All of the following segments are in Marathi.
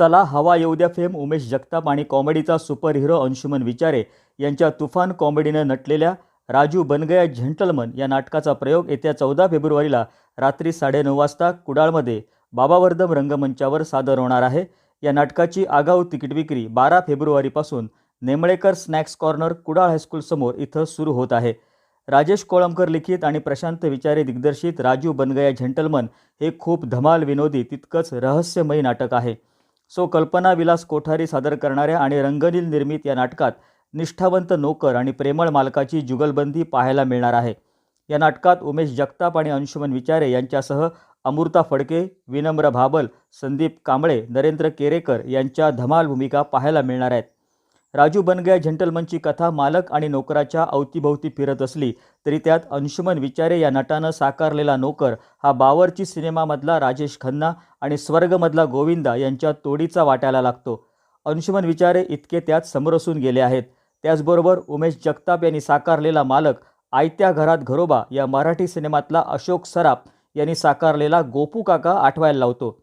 Chala Hawa Yeu Dya fame. Umesh Jagtap आणि कॉमेडीचा सुपर हिरो अंशुमन विचारे यांच्या तुफान कॉमेडीनं नटलेल्या राजू बनगया झेंटलमन या नाटकाचा प्रयोग येत्या चौदा फेब्रुवारीला रात्री साडेनऊ वाजता कुडाळमध्ये बाबावर्धम रंगमंचावर सादर होणार आहे. या नाटकाची आगाऊ तिकीट विक्री बारा फेब्रुवारीपासून Nemlekar snacks corner Kudal high school समोर इथं सुरू होत आहे. राजेश कोळंबकर लिखित आणि प्रशांत विचारे दिग्दर्शित राजू बनगया झेंटलमन हे खूप धमाल विनोदी तितकंच रहस्यमयी नाटक आहे. सो कल्पना विलास कोठारी सादर करणाऱ्या आणि रंगनील निर्मित या नाटकात निष्ठावंत नोकर आणि प्रेमळ मालकाची जुगलबंदी पाहायला मिळणार आहे. या नाटकात उमेश जगताप आणि अंशुमन विचारे यांच्यासह अमृता फडके विनम्र भाबल संदीप कांबळे नरेंद्र केरेकर यांच्या धमाल भूमिका पाहायला मिळणार आहेत. राजू बनगया जंटलमनची कथा मालक आणि नोकराच्या अवतीभोवती फिरत असली तरी त्यात अंशुमन विचारे या नटानं साकारलेला नोकर हा बावरची सिनेमामधला राजेश खन्ना आणि स्वर्गमधला गोविंदा यांच्या तोडीचा वाटायला लागतो. अंशुमन विचारे इतके त्यात समरसून गेले आहेत. त्याचबरोबर उमेश जगताप यांनी साकारलेला मालक आयत्या घरात घरोबा या मराठी सिनेमातला अशोक सराफ यांनी साकारलेला गोपू काका आठवायला लावतो.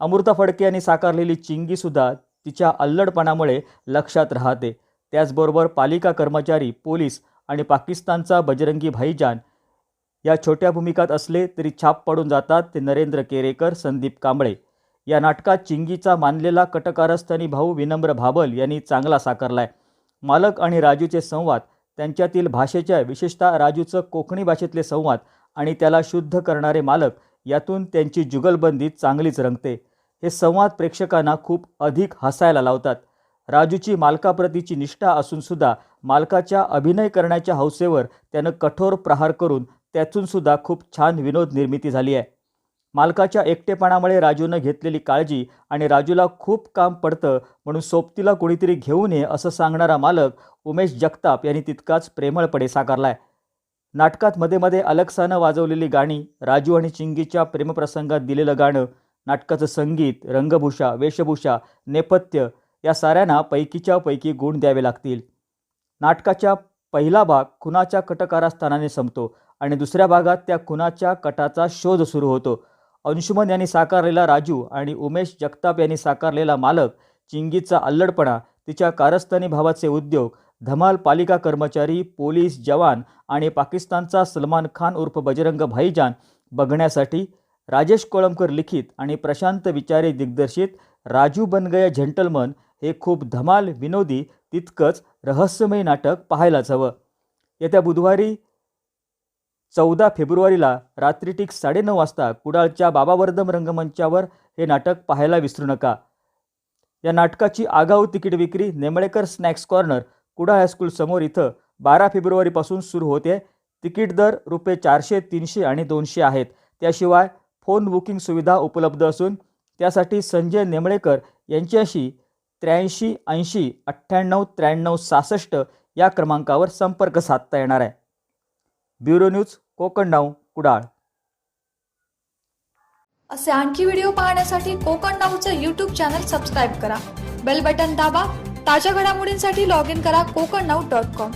अमृता फडके यांनी साकारलेली चिंगीसुद्धा तिच्या अल्लडपणामुळे लक्षात राहते. त्याचबरोबर पालिका कर्मचारी पोलीस आणि पाकिस्तानचा बजरंगी भाईजान या छोट्या भूमिकात असले तरी छाप पडून जातात ते नरेंद्र केरेकर संदीप कांबळे. या नाटकात चिंगीचा मानलेला कटकारस्थानी भाऊ विनम्र भाबल यांनी चांगला साकारलाय. मालक आणि राजूचे संवाद त्यांच्यातील भाषेच्या विशेषतः राजूचं कोकणी भाषेतले संवाद आणि त्याला शुद्ध करणारे मालक यातून त्यांची जुगलबंदी चांगलीच रंगते. हे संवाद प्रेक्षकांना खूप अधिक हसायला लावतात. राजूची मालकाप्रतीची निष्ठा असूनसुद्धा मालकाच्या अभिनय करण्याच्या हौसेवर त्यानं कठोर प्रहार करून त्यातूनसुद्धा खूप छान विनोद निर्मिती झाली आहे. मालकाच्या एकटेपणामुळे राजूनं घेतलेली काळजी आणि राजूला खूप काम पडतं म्हणून सोबतीला कोणीतरी घेऊ नये असं सांगणारा मालक उमेश जगताप यांनी तितकाच प्रेमळपणे साकारलाय. नाटकात मध्ये मध्ये अलक्सानं वाजवलेली गाणी राजू आणि चिंगीच्या प्रेमप्रसंगात दिलेलं गाणं नाटकाचं संगीत रंगभूषा वेशभूषा नेपथ्य या साऱ्यांना पैकीच्या पैकी गुण द्यावे लागतील. नाटकाच्या पहिला भाग खुनाच्या कटकारस्थानाने संपतो आणि दुसऱ्या भागात त्या खुनाच्या कटाचा शोध सुरू होतो. अंशुमन यांनी साकारलेला राजू आणि उमेश जगताप यांनी साकारलेला मालक चिंगीचा अल्लडपणा तिच्या कारस्थानी भावाचे उद्योग धमाल पालिका कर्मचारी पोलीस जवान आणि पाकिस्तानचा सलमान खान उर्फ बजरंग भाईजान बघण्यासाठी राजेश कोळंबकर लिखित आणि प्रशांत विचारे दिग्दर्शित राजू बनगया झेंटलमन हे खूप धमाल विनोदी तितकंच रहस्यमयी नाटक पाहायलाच हवं. येत्या बुधवारी चौदा फेब्रुवारीला रात्री ठीक साडेनऊ वाजता कुडाळच्या बाबावर्धम रंगमंचावर हे नाटक पाहायला विसरू नका. या नाटकाची आगाऊ तिकीट विक्री Nemlekar snacks corner Kudal high school समोर इथं बारा फेब्रुवारीपासून सुरू होते. तिकीट दर रुपये चारशे तीनशे आणि दोनशे आहेत. त्याशिवाय फोन बुकिंग सुविधा उपलब्ध असून त्यासाठी संजय नेमळेकर यांच्याशी त्र्याऐंशी ऐंशी अठ्ठ्याण्णव त्र्याण्णव सहासष्ट या क्रमांकावर संपर्क साधता येणार आहे. Bureau news Konkan now Kudal. असे आणखी व्हिडिओ पाहण्यासाठी कोकण नाऊचं यूट्यूब चॅनल सबस्क्राईब करा. बेल बटन दाबा. ताज्या घडामोडींसाठी लॉग इन करा कोकण नाऊ डॉट कॉम